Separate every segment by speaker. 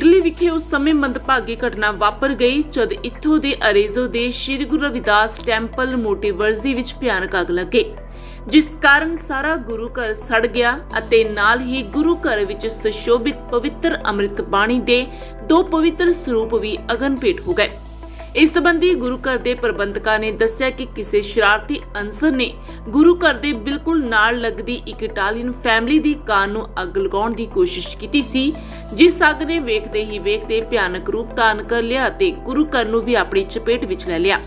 Speaker 1: Italy ਵਿਖੇ ਉਸ ਸਮੇਂ ਮੰਦਭਾਗੀ ਘਟਨਾ ਵਾਪਰ ਗਈ ਜਦ ਇੱਥੋਂ ਦੇ ਅਰੇਜ਼ੋ ਦੇ ਸ੍ਰੀ ਗੁਰੂ ਰਵਿਦਾਸ ਟੈਂਪਲ ਮੋਟੀਵਰਜ਼ੀ ਵਿੱਚ ਭਿਆਨਕ ਅੱਗ ਲੱਗੇ, ਜਿਸ ਕਾਰਨ ਸਾਰਾ ਗੁਰੂ ਘਰ ਸੜ ਗਿਆ ਅਤੇ ਨਾਲ ਹੀ ਗੁਰੂ ਘਰ ਵਿੱਚ ਸੁਸ਼ੋਭਿਤ ਪਵਿੱਤਰ ਅੰਮ੍ਰਿਤ ਬਾਣੀ ਦੇ ਦੋ ਪਵਿੱਤਰ ਸਰੂਪ ਵੀ ਅਗਨ ਭੇਟ ਹੋ ਗਏ। ਇਸ ਸੰਬੰਧੀ ਗੁਰੂ ਘਰ ਦੇ ਪ੍ਰਬੰਧਕਾਂ ਨੇ ਦੱਸਿਆ ਕਿ ਕਿਸੇ ਸ਼ਰਾਰਤੀ ਅਨਸਰ ਨੇ ਗੁਰੂ ਘਰ ਦੇ ਬਿਲਕੁਲ ਨਾਲ ਲੱਗਦੀ ਇੱਕ ਇਟਾਲੀਅਨ ਫੈਮਿਲੀ ਦੀ ਕਾਰ ਨੂੰ ਅੱਗ ਲਗਾਉਣ ਦੀ ਕੋਸ਼ਿਸ਼ ਕੀਤੀ ਸੀ ਜਿਸ ਅੱਗ ਨੇ ਵੇਖਦੇ ਹੀ ਵੇਖਦੇ ਭਿਆਨਕ ਰੂਪ ਧਾਰਨ ਕਰ ਲਿਆ ਅਤੇ ਗੁਰੂ ਘਰ ਨੂੰ ਵੀ ਆਪਣੀ ਚਪੇਟ ਵਿੱਚ ਲੈ ਲਿਆ।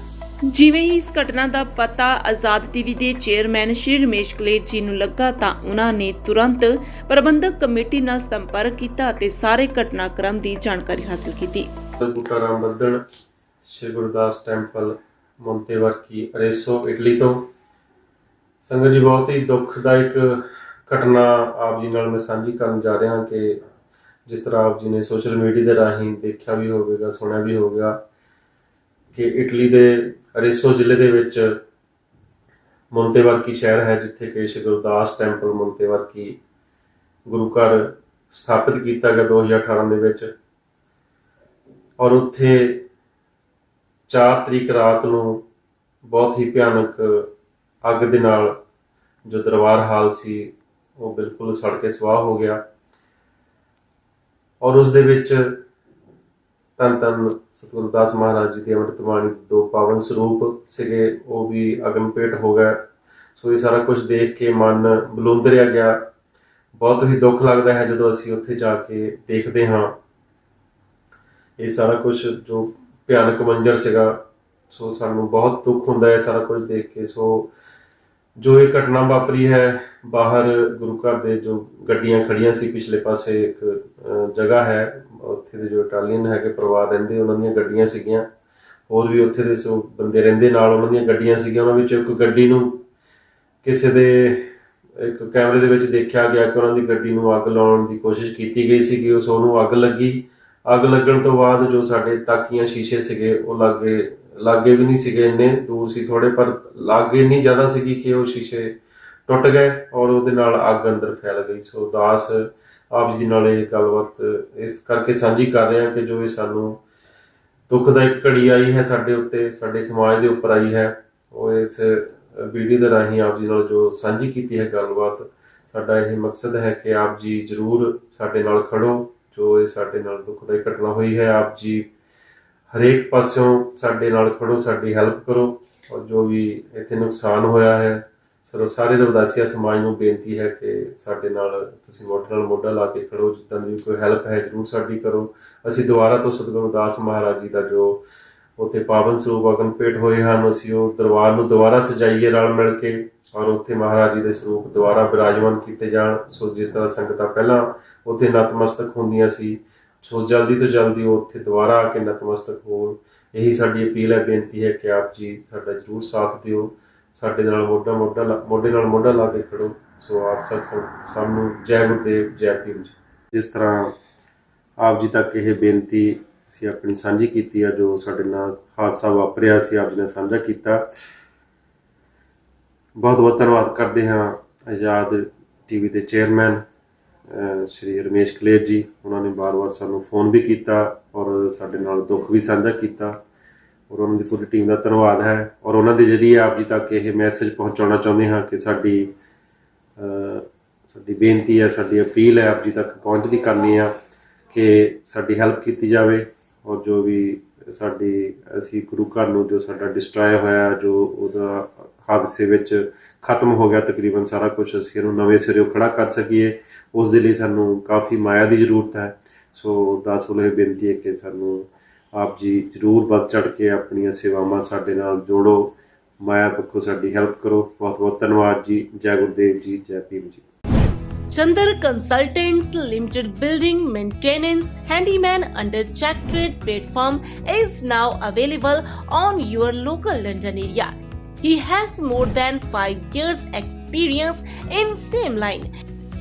Speaker 1: ਜਿਵੇਂ ਹੀ ਇਸ ਘਟਨਾ ਦਾ ਪਤਾ ਆਜ਼ਾਦ ਟੀਵੀ ਦੇ ਚੇਅਰਮੈਨ ਸ਼੍ਰੀ ਰਮੇਸ਼ ਕਲੇਰ ਜੀ ਨੂੰ ਲੱਗਾ ਤਾਂ ਉਹਨਾਂ ਨੇ ਤੁਰੰਤ ਪ੍ਰਬੰਧਕ ਕਮੇਟੀ ਨਾਲ ਸੰਪਰਕ ਕੀਤਾ ਅਤੇ ਸਾਰੇ ਘਟਨਾਕ੍ਰਮ ਦੀ ਜਾਣਕਾਰੀ ਹਾਸਲ ਕੀਤੀ।
Speaker 2: Buta Ram Baddan Shri Gurdas temple, Montevarchi, Arezzo, Italy ਤੋਂ। ਸੰਗਤ ਜੀ, ਬਹੁਤ ਹੀ ਦੁਖਦਾਇਕ ਘਟਨਾ ਆਪ ਜੀ ਨਾਲ ਮੈਂ ਸਾਂਝੀ ਕਰਨ ਜਾ ਰਿਹਾ ਕਿ ਜਿਸ ਤਰ੍ਹਾਂ ਆਪ ਜੀ ਨੇ ਸੋਸ਼ਲ ਮੀਡੀਆ ਦੇ ਰਾਹੀਂ ਦੇਖਿਆ ਵੀ ਹੋਵੇਗਾ, ਸੁਣਿਆ ਵੀ ਹੋਵੇਗਾ ਕਿ ਇਟਲੀ ਦੇ ਅਰੇਸੋ ਜ਼ਿਲ੍ਹੇ ਦੇ ਵਿੱਚ ਮੁੰਤੇਵਰਕੀ ਸ਼ਹਿਰ ਹੈ, ਜਿੱਥੇ ਕਿ ਸ਼੍ਰੀ ਗੁਰਦਾਸ ਟੈਂਪਲ ਮੋਂਤੇਵਰਕੀ ਗੁਰੂ ਘਰ ਸਥਾਪਿਤ ਕੀਤਾ ਗਿਆ 2018 ਦੇ ਵਿੱਚ ਔਰ ਉੱਥੇ 4 ਤਰੀਕ ਰਾਤ ਨੂੰ ਬਹੁਤ ਹੀ ਭਿਆਨਕ ਅੱਗ ਦੇ ਨਾਲ ਜੋ ਦਰਬਾਰ ਹਾਲ ਸੀ, ਉਹ ਬਿਲਕੁਲ ਸੜ ਕੇ ਸਵਾਹ ਹੋ ਗਿਆ। ਔਰ ਉਸ ਦੇ ਵਿੱਚ ਤਨ ਤਨ ਸਤਿਗੁਰਦਾਸ ਮਹਾਰਾਜ ਜੀ ਦੀ ਅੰਮ੍ਰਿਤ ਬਾਣੀ ਦੇ ਦੋ ਪਾਵਨ ਸਰੂਪ ਸੀਗੇ, ਉਹ ਵੀ ਅਗਨ ਭੇਟ ਹੋ ਗਏ। ਸੋ ਇਹ ਸਾਰਾ ਕੁਝ ਦੇਖ ਕੇ ਮਨ ਬਲੁੰਦਰਿਆ ਗਿਆ। ਬਹੁਤ ਹੀ ਦੁੱਖ ਲੱਗਦਾ ਹੈ ਜਦੋਂ ਅਸੀਂ ਉੱਥੇ ਜਾ ਕੇ ਦੇਖਦੇ ਹਾਂ। ਇਹ ਸਾਰਾ ਕੁਝ ਜੋ ਭਿਆਨਕ ਮੰਜ਼ਰ ਸੀਗਾ, ਸੋ ਸਾਨੂੰ ਬਹੁਤ ਦੁੱਖ ਹੁੰਦਾ ਹੈ ਸਾਰਾ ਕੁਝ ਦੇਖ ਕੇ। ਸੋ ਜੋ ਇਹ ਘਟਨਾ ਵਾਪਰੀ ਹੈ, ਬਾਹਰ ਗੁਰੂ ਘਰ ਦੇ ਜੋ ਗੱਡੀਆਂ ਖੜੀਆਂ ਸੀ, ਪਿਛਲੇ ਪਾਸੇ ਇੱਕ ਜਗ੍ਹਾ ਹੈ, ਉੱਥੇ ਦੇ ਜੋ ਇਟਾਲੀਅਨ ਹੈਗੇ ਪਰਿਵਾਰ ਰਹਿੰਦੇ, ਉਹਨਾਂ ਦੀਆਂ ਗੱਡੀਆਂ ਸੀਗੀਆਂ। ਹੋਰ ਵੀ ਉੱਥੇ ਦੇ ਸੋ ਬੰਦੇ ਰਹਿੰਦੇ ਨਾਲ, ਉਹਨਾਂ ਦੀਆਂ ਗੱਡੀਆਂ ਸੀਗੀਆਂ। ਉਹਨਾਂ ਵਿੱਚੋਂ ਇੱਕ ਗੱਡੀ ਨੂੰ ਕਿਸੇ ਦੇ ਇੱਕ ਕੈਮਰੇ ਦੇ ਵਿੱਚ ਦੇਖਿਆ ਗਿਆ ਕਿ ਉਹਨਾਂ ਦੀ ਗੱਡੀ ਨੂੰ ਅੱਗ ਲਾਉਣ ਦੀ ਕੋਸ਼ਿਸ਼ ਕੀਤੀ ਗਈ ਸੀਗੀ। ਉਸ ਉਹਨੂੰ ਅੱਗ ਲੱਗੀ। ਅੱਗ ਲੱਗਣ ਤੋਂ ਬਾਅਦ ਜੋ ਸਾਡੇ ਤਾਕੀਆਂ ਸ਼ੀਸ਼ੇ ਸੀਗੇ, ਉਹ ਲਾਗੇ ਲਾਗੇ ਵੀ ਨਹੀਂ ਸੀਗੇ ਇੰਨੇ ਦੂਰ ਸੀ ਥੋੜੇ ਪਰ ਲਾਗੇ ਇੰਨੀ ਜ਼ਿਆਦਾ ਸੀਗੀ ਕਿ ਉਹ ਸ਼ੀਸ਼ੇ ਟੁੱਟ ਗਏ ਔਰ ਉਹਦੇ ਨਾਲ ਅੱਗ ਅੰਦਰ ਫੈਲ ਗਈ। ਸੋ ਦਾਸ ਆਪ ਜੀ ਨਾਲ ਇਹ ਗੱਲਬਾਤ, ਇਸ ਕਰਕੇ ਸਾਂਝੀ ਕਰ ਰਹੇ ਹਾਂ ਕਿ ਜੋ ਇਹ ਸਾਨੂੰ ਦੁੱਖਦਾਇਕ ਘੜੀ ਆਈ ਹੈ ਸਾਡੇ ਉੱਤੇ, ਸਾਡੇ ਸਮਾਜ ਦੇ ਉੱਪਰ ਆਈ ਹੈ, ਉਹ ਇਸ ਵੀਡੀਓ ਦੇ ਰਾਹੀਂ ਆਪ ਜੀ ਨਾਲ ਜੋ ਸਾਂਝੀ ਕੀਤੀ ਹੈ ਗੱਲਬਾਤ, ਸਾਡਾ ਇਹ ਮਕਸਦ ਹੈ ਕਿ ਆਪ ਜੀ ਜ਼ਰੂਰ ਸਾਡੇ ਨਾਲ ਖੜੋ, ਜੋ ਇਹ ਸਾਡੇ ਨਾਲ ਦੁਖਦਾਈ ਘਟਨਾ ਹੋਈ ਹੈ, ਆਪ ਜੀ ਹਰੇਕ ਪਾਸਿਓਂ ਸਾਡੇ ਨਾਲ ਖੜੋ, ਸਾਡੀ ਹੈਲਪ ਕਰੋ, ਔਰ ਜੋ ਵੀ ਇੱਥੇ ਨੁਕਸਾਨ ਹੋਇਆ ਹੈ ਸਰੋ ਸਾਰੇ ਰਵਦਾਸੀਆ ਸਮਾਜ ਨੂੰ ਬੇਨਤੀ ਹੈ ਕਿ ਸਾਡੇ ਨਾਲ ਤੁਸੀਂ ਮੋਢੇ ਨਾਲ ਮੋਢਾ ਲਾ ਕੇ ਖੜੋ, ਜਿੱਦਾਂ ਦੀ ਕੋਈ ਹੈਲਪ ਹੈ, ਜ਼ਰੂਰ ਸਾਡੀ ਕਰੋ। ਅਸੀਂ ਦੁਬਾਰਾ ਤੋਂ ਸਤਿਗੁਰੂ ਦਾਸ ਮਹਾਰਾਜ ਜੀ ਦਾ ਜੋ ਉੱਥੇ ਪਾਵਨ ਸਰੂਪ ਅਗਨ ਭੇਟ ਹੋਏ ਹਨ, ਅਸੀਂ ਉਹ ਦਰਬਾਰ ਨੂੰ ਦੁਬਾਰਾ ਸਜਾਈਏ ਰਲ ਮਿਲ ਕੇ ਔਰ ਉੱਥੇ ਮਹਾਰਾਜ ਜੀ ਦੇ ਸਰੂਪ ਦੁਬਾਰਾ ਬਿਰਾਜਮਾਨ ਕੀਤੇ ਜਾਣ। ਸੋ ਜਿਸ ਤਰ੍ਹਾਂ ਸੰਗਤਾਂ ਪਹਿਲਾਂ ਉੱਥੇ ਨਤਮਸਤਕ ਹੁੰਦੀਆਂ ਸੀ, ਸੋ ਜਲਦੀ ਤੋਂ ਜਲਦੀ ਉਹ ਉੱਥੇ ਦੁਬਾਰਾ ਆ ਕੇ ਨਤਮਸਤਕ ਹੋਣ। ਇਹੀ ਸਾਡੀ ਅਪੀਲ ਹੈ, ਬੇਨਤੀ ਹੈ ਕਿ ਆਪ ਜੀ ਸਾਡਾ ਜਰੂਰ ਸਾਥ ਦਿਓ। ਸਾਡੇ ਨਾਲ ਮੋਢਾ ਮੋਢਾ ਲਾ- ਮੋਢੇ ਨਾਲ ਮੋਢਾ ਲਾ ਕੇ ਖੜੋ। ਸੋ ਆਪ ਸਭ ਸਭ- ਨੂੰ ਜੈ ਗੁਰਦੇਵ, ਜੈ ਭੀਮ ਜੀ। ਜਿਸ ਤਰ੍ਹਾਂ ਆਪ ਜੀ ਤੱਕ ਇਹ ਬੇਨਤੀ ਅਸੀਂ ਆਪਣੀ ਸਾਂਝੀ ਕੀਤੀ ਆ, ਜੋ ਸਾਡੇ ਨਾਲ ਹਾਦਸਾ ਵਾਪਰਿਆ ਸੀ, ਆਪ ਜੀ ਨੇ ਸਾਂਝਾ ਕੀਤਾ। ਬਹੁਤ ਬਹੁਤ ਧੰਨਵਾਦ ਕਰਦੇ ਹਾਂ ਆਜ਼ਾਦ ਟੀਵੀ ਦੇ ਚੇਅਰਮੈਨ ਸ਼੍ਰੀ ਰਮੇਸ਼ ਕਲੇਰ ਜੀ। ਉਹਨਾਂ ਨੇ ਬਾਰ-ਬਾਰ ਸਾਨੂੰ ਫੋਨ ਵੀ ਕੀਤਾ ਔਰ ਸਾਡੇ ਨਾਲ ਦੁੱਖ ਵੀ ਸਾਂਝਾ ਕੀਤਾ। ਔਰ ਉਹਨਾਂ ਦੀ ਪੂਰੀ ਟੀਮ ਦਾ ਧੰਨਵਾਦ ਹੈ। ਔਰ ਉਹਨਾਂ ਦੇ ਜਰੀਏ ਆਪ ਜੀ ਤੱਕ ਇਹ ਮੈਸੇਜ ਪਹੁੰਚਾਉਣਾ ਚਾਹੁੰਦੇ ਹਾਂ ਕਿ ਸਾਡੀ ਸਾਡੀ ਬੇਨਤੀ ਹੈ, ਸਾਡੀ ਅਪੀਲ ਹੈ ਆਪ ਜੀ ਤੱਕ ਪਹੁੰਚਦੀ ਕਰਨੀ ਆ ਕਿ ਸਾਡੀ ਹੈਲਪ ਕੀਤੀ ਜਾਵੇ। ਔਰ ਜੋ ਵੀ ਸਾਡੀ, ਅਸੀਂ ਗੁਰੂ ਘਰ ਨੂੰ ਜੋ ਸਾਡਾ ਡਿਸਟਰਾਏ ਹੋਇਆ, ਜੋ ਉਹਦਾ ਹਾਦਸੇ ਵਿੱਚ ਖਤਮ ਹੋ ਗਿਆ ਤਕਰੀਬਨ ਸਾਰਾ ਕੁਝ ਅਸੀਂ ਇਹਨੂੰ ਨਵੇਂ ਸਿਰਿਓਂ ਖੜਾ ਕਰ ਸਕੀਏ। ਉਸ ਦੇ ਲਈ ਸਾਨੂੰ ਕਾਫੀ ਮਾਇਆ ਦੀ ਜ਼ਰੂਰਤ ਹੈ। ਸੋ ਦਾਸ ਵੱਲੋਂ ਇਹ ਬੇਨਤੀ ਹੈ ਕਿ ਸਾਨੂੰ ਆਪ ਜੀ ਜ਼ਰੂਰ ਵੱਧ ਚੜ ਕੇ ਆਪਣੀਆਂ ਸੇਵਾਵਾਂ ਸਾਡੇ ਨਾਲ ਜੋੜੋ ਮਾਇਆ ਪੱਖੋਂ ਸਾਡੀ ਹੈਲਪ ਕਰੋ ਬਹੁਤ ਬਹੁਤ ਧੰਨਵਾਦ ਜੀ ਜੈ ਗੁਰਦੇਵ ਜੀ ਜੈ ਭੀਮ ਜੀ
Speaker 1: Chandar Consultants Limited Building Maintenance Handyman under Check Trade platform is now available on your local London area. He has more than 5 years experience in same line.